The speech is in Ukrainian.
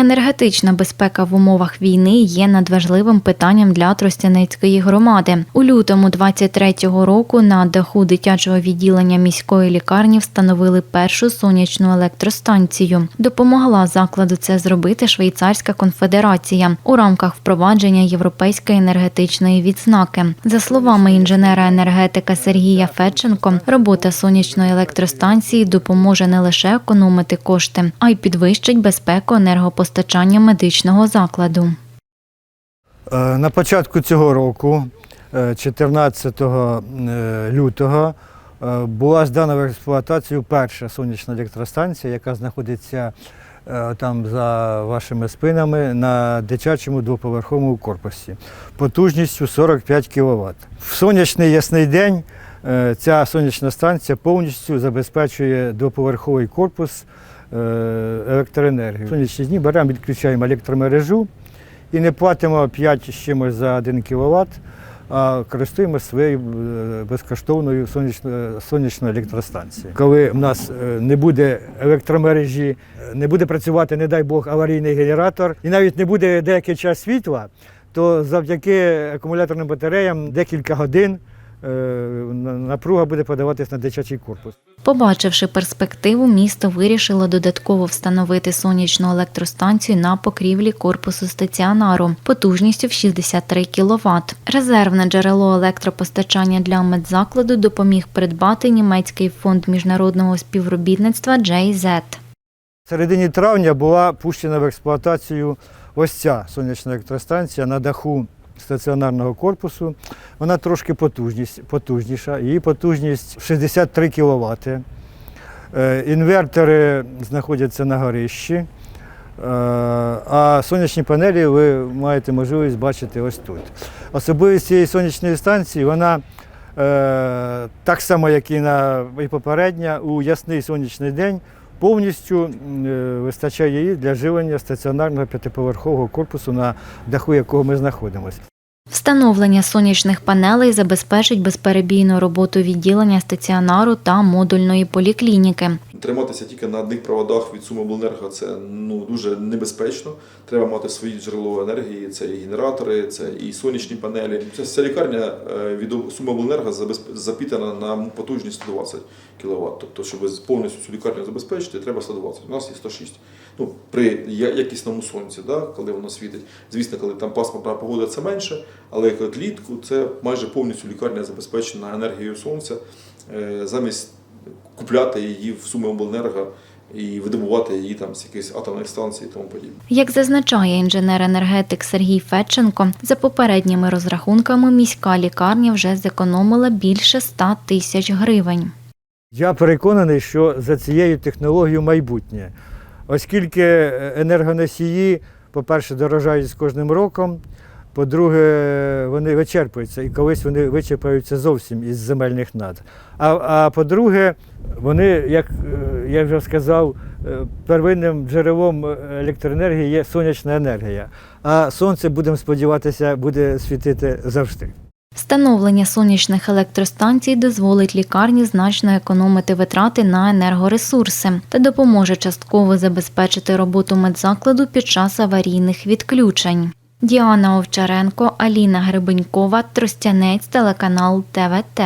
Енергетична безпека в умовах війни є надважливим питанням для Тростяницької громади. У лютому 23-го року на даху дитячого відділення міської лікарні встановили першу сонячну електростанцію. Допомогла закладу це зробити Швейцарська конфедерація у рамках впровадження європейської енергетичної відзнаки. За словами інженера-енергетика Сергія Федченко, робота сонячної електростанції допоможе не лише економити кошти, а й підвищить безпеку енергопостачання медичного закладу. Е, На початку цього року, е, 14 е, лютого, е, була здана в експлуатацію перша сонячна електростанція, яка знаходиться там за вашими спинами на дитячому двоповерховому корпусі потужністю 45 кВт. В сонячний ясний день ця сонячна станція повністю забезпечує двоповерховий корпус е, електроенергією. В Сонячні дні беремо, відключаємо електромережу і не платимо 5 з чимось за 1 кВт, а користуємося своєю е, безкоштовною сонячною, сонячною електростанцією. Коли в нас е, не буде електромережі, не буде працювати, не дай Бог, аварійний генератор, і навіть не буде деякий час світла, то завдяки акумуляторним батареям декілька годин напруга буде подаватись на дитячий корпус. Побачивши перспективу, місто вирішило додатково встановити сонячну електростанцію на покрівлі корпусу стаціонару потужністю в 63 кВт. Резервне джерело електропостачання для медзакладу допоміг придбати німецький фонд міжнародного співробітництва JZ. В середині травня була пущена в експлуатацію ось ця сонячна електростанція на даху стаціонарного корпусу. Вона трошки потужність, потужніша. Її потужність 63 кВт. Інвертори знаходяться на горищі. Е, А сонячні панелі ви маєте можливість бачити ось тут. Особливість цієї сонячної станції, вона е, так само, як і на і попередня, у ясний сонячний день повністю е, вистачає її для живлення стаціонарного п'ятиповерхового корпусу, на даху якого ми знаходимося. Встановлення сонячних панелей забезпечить безперебійну роботу відділення стаціонару та модульної поліклініки. Триматися тільки на одних проводах від Сумобленерго це ну дуже небезпечно. Треба мати свої джерело енергії. Це і генератори, це і сонячні панелі. Ця вся лікарня е, від Сумобленерго забезп- запітана на потужність 120 кВт. Тобто, щоб повністю цю лікарню забезпечити, треба 120. У нас є 106. Ну при якісному сонці, да, коли воно світить. Звісно, коли там пасмурна погода, це менше, але як влітку це майже повністю лікарня забезпечена енергією сонця. Е, Замість купляти її в Суми обленерго і видобувати її там з якихось атомних станцій і тому подібне. Як зазначає інженер-енергетик Сергій Федченко, за попередніми розрахунками міська лікарня вже зекономила більше 100 тисяч гривень. Я переконаний, що за цією технологією майбутнє, оскільки е, енергоносії, по-перше, дорожають з кожним роком, по-друге, вони вичерпуються і колись вони вичерпаються зовсім із земельних над. А, а по-друге, вони, як е, я вже сказав, е, первинним джерелом електроенергії є сонячна енергія. А сонце, будемо сподіватися, буде світити завжди. Встановлення сонячних електростанцій дозволить лікарні значно економити витрати на енергоресурси та допоможе частково забезпечити роботу медзакладу під час аварійних відключень. Діана Овчаренко, Аліна Грибенькова, Тростянець, телеканал ТВТ.